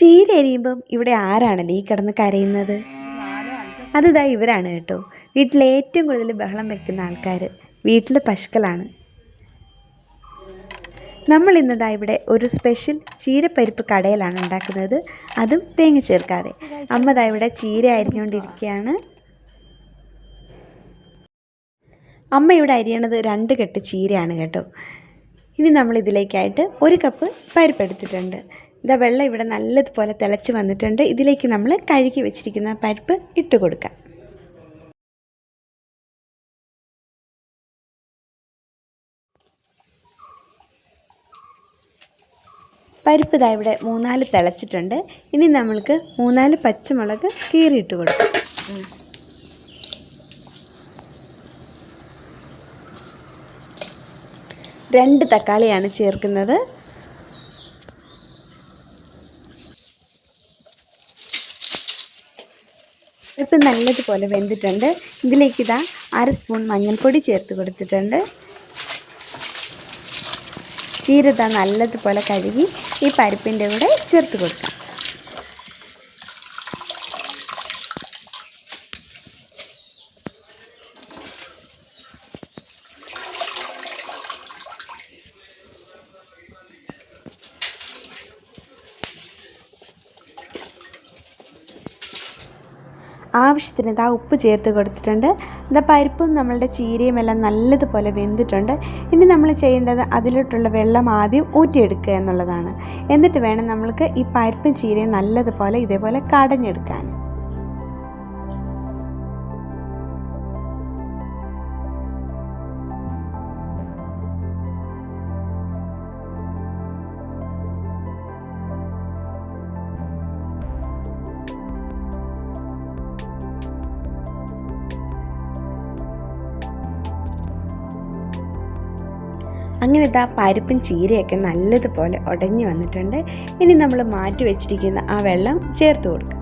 ചീര എരിയുമ്പം ഇവിടെ ആരാണല്ലേ ഈ കിടന്ന് കരയുന്നത്? അതിതാ ഇവരാണ് കേട്ടോ. വീട്ടിലെ ഏറ്റവും കൂടുതൽ ബഹളം വയ്ക്കുന്ന ആൾക്കാർ വീട്ടിൽ പശുക്കളാണ്. നമ്മൾ ഇന്നതാ ഇവിടെ ഒരു സ്പെഷ്യൽ ചീരപ്പരിപ്പ് കടയിലാണ് ഉണ്ടാക്കുന്നത്. അതും തേങ്ങ ചേർക്കാതെ. അമ്മതാ ഇവിടെ ചീര അരിഞ്ഞുകൊണ്ടിരിക്കുകയാണ് അമ്മ ഇവിടെ അരിയണത് രണ്ട് കെട്ട് ചീരയാണ് കേട്ടോ. ഇനി നമ്മൾ ഇതിലേക്കായിട്ട് ഒരു കപ്പ് പരിപ്പ് എടുത്തിട്ടുണ്ട്. ഇതാ വെള്ളം ഇവിടെ നല്ലതുപോലെ തിളച്ച് വന്നിട്ടുണ്ട്. ഇതിലേക്ക് നമ്മൾ കഴുകി വെച്ചിരിക്കുന്ന പരിപ്പ് ഇട്ട് കൊടുക്കാം. പരിപ്പ് ഇതാ ഇവിടെ മൂന്നാൽ തിളച്ചിട്ടുണ്ട്. ഇനി നമ്മൾക്ക് മൂന്നാൽ പച്ചമുളക് കീറിയിട്ട് കൊടുക്കാം. രണ്ട് തക്കാളിയാണ് ചേർക്കുന്നത്. ഇപ്പം നല്ലതുപോലെ വെന്തിട്ടുണ്ട്. ഇതിലേക്ക് ഇതാ അര സ്പൂൺ മഞ്ഞൾപ്പൊടി ചേർത്ത് കൊടുത്തിട്ടുണ്ട്. ചീരത നല്ലതുപോലെ കഴുകി ഈ പരിപ്പിന്റെ കൂടെ ചേർത്ത് കൊടുക്കാം. ആവശ്യത്തിന് ഇതാ ഉപ്പ് ചേർത്ത് കൊടുത്തിട്ടുണ്ട്. ഇതാ പരിപ്പും നമ്മളുടെ ചീരയും എല്ലാം നല്ലതുപോലെ വെന്തിട്ടുണ്ട്. ഇനി നമ്മൾ ചെയ്യേണ്ടത് അതിലോട്ടുള്ള വെള്ളം ആദ്യം ഊറ്റിയെടുക്കുക എന്നുള്ളതാണ്. എന്നിട്ട് വേണം നമ്മൾക്ക് ഈ പരിപ്പും ചീരയും നല്ലതുപോലെ ഇതേപോലെ കടഞ്ഞെടുക്കാൻ. അങ്ങനെ ഇതാ പരിപ്പും ചീരയൊക്കെ നല്ലതുപോലെ ഉടഞ്ഞു വന്നിട്ടുണ്ട്. ഇനി നമ്മൾ മാറ്റി വെച്ചിരിക്കുന്ന ആ വെള്ളം ചേർത്ത് കൊടുക്കുക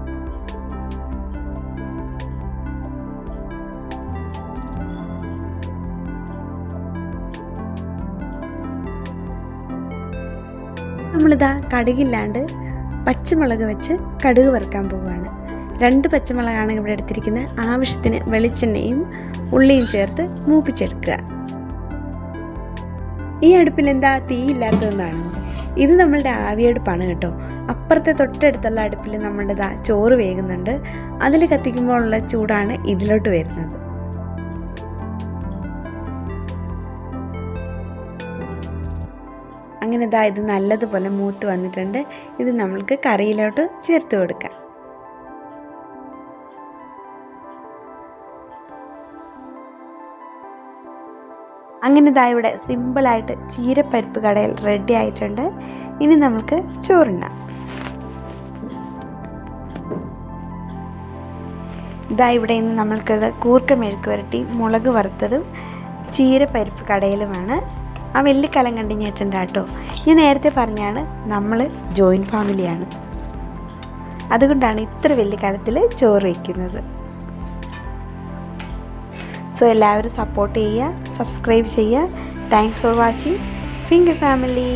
നമ്മളിതാ കടുകില്ലാണ്ട് പച്ചമുളക് വെച്ച് കടുക് വറുക്കാൻ പോവുകയാണ്. രണ്ട് പച്ചമുളകാണ് ഇവിടെ എടുത്തിരിക്കുന്നത്. ആവശ്യത്തിന് വെളിച്ചെണ്ണയും ഉള്ളിയും ചേർത്ത് മൂപ്പിച്ചെടുക്കുക. ഈ അടുപ്പിൽ എന്താ തീയില്ലാത്തതെന്നാണ് ഇത് നമ്മളുടെ ആവിയടുപ്പാണ് കേട്ടോ. അപ്പുറത്തെ തൊട്ടടുത്തുള്ള അടുപ്പിൽ നമ്മളുടെ ചോറ് വേകുന്നുണ്ട്. അതിൽ കത്തിക്കുമ്പോഴുള്ള ചൂടാണ് ഇതിലോട്ട് വരുന്നത്. അങ്ങനെ ദാ ഇത് നല്ലതുപോലെ മൂത്ത് വന്നിട്ടുണ്ട്. ഇത് നമ്മൾക്ക് കറിയിലോട്ട് ചേർത്ത് കൊടുക്കാം. അങ്ങനെ ഇതാ ഇവിടെ സിമ്പിളായിട്ട് ചീരപ്പരിപ്പ് കടയിൽ റെഡി ആയിട്ടുണ്ട്. ഇനി നമുക്ക് ചോറുണ്ടാം ഇതാ ഇവിടെ ഇന്ന് നമ്മൾക്കത് കൂർക്ക മെഴുക്ക് വരട്ടി മുളക് വറുത്തതും ചീരപ്പരിപ്പ് കടയിലുമാണ്. ആ വലിയ കലം കണ്ടിഞ്ഞിട്ടുണ്ട് കേട്ടോ ഞാൻ നേരത്തെ പറഞ്ഞാണ് നമ്മൾ ജോയിന്റ് ഫാമിലിയാണ്. അതുകൊണ്ടാണ് ഇത്ര വലിയ കലത്തിൽ ചോറ് വയ്ക്കുന്നത് സോ എല്ലാവരും സപ്പോർട്ട് ചെയ്യുക സബ്സ്ക്രൈബ് ചെയ്യുക. Thanks for watching finger family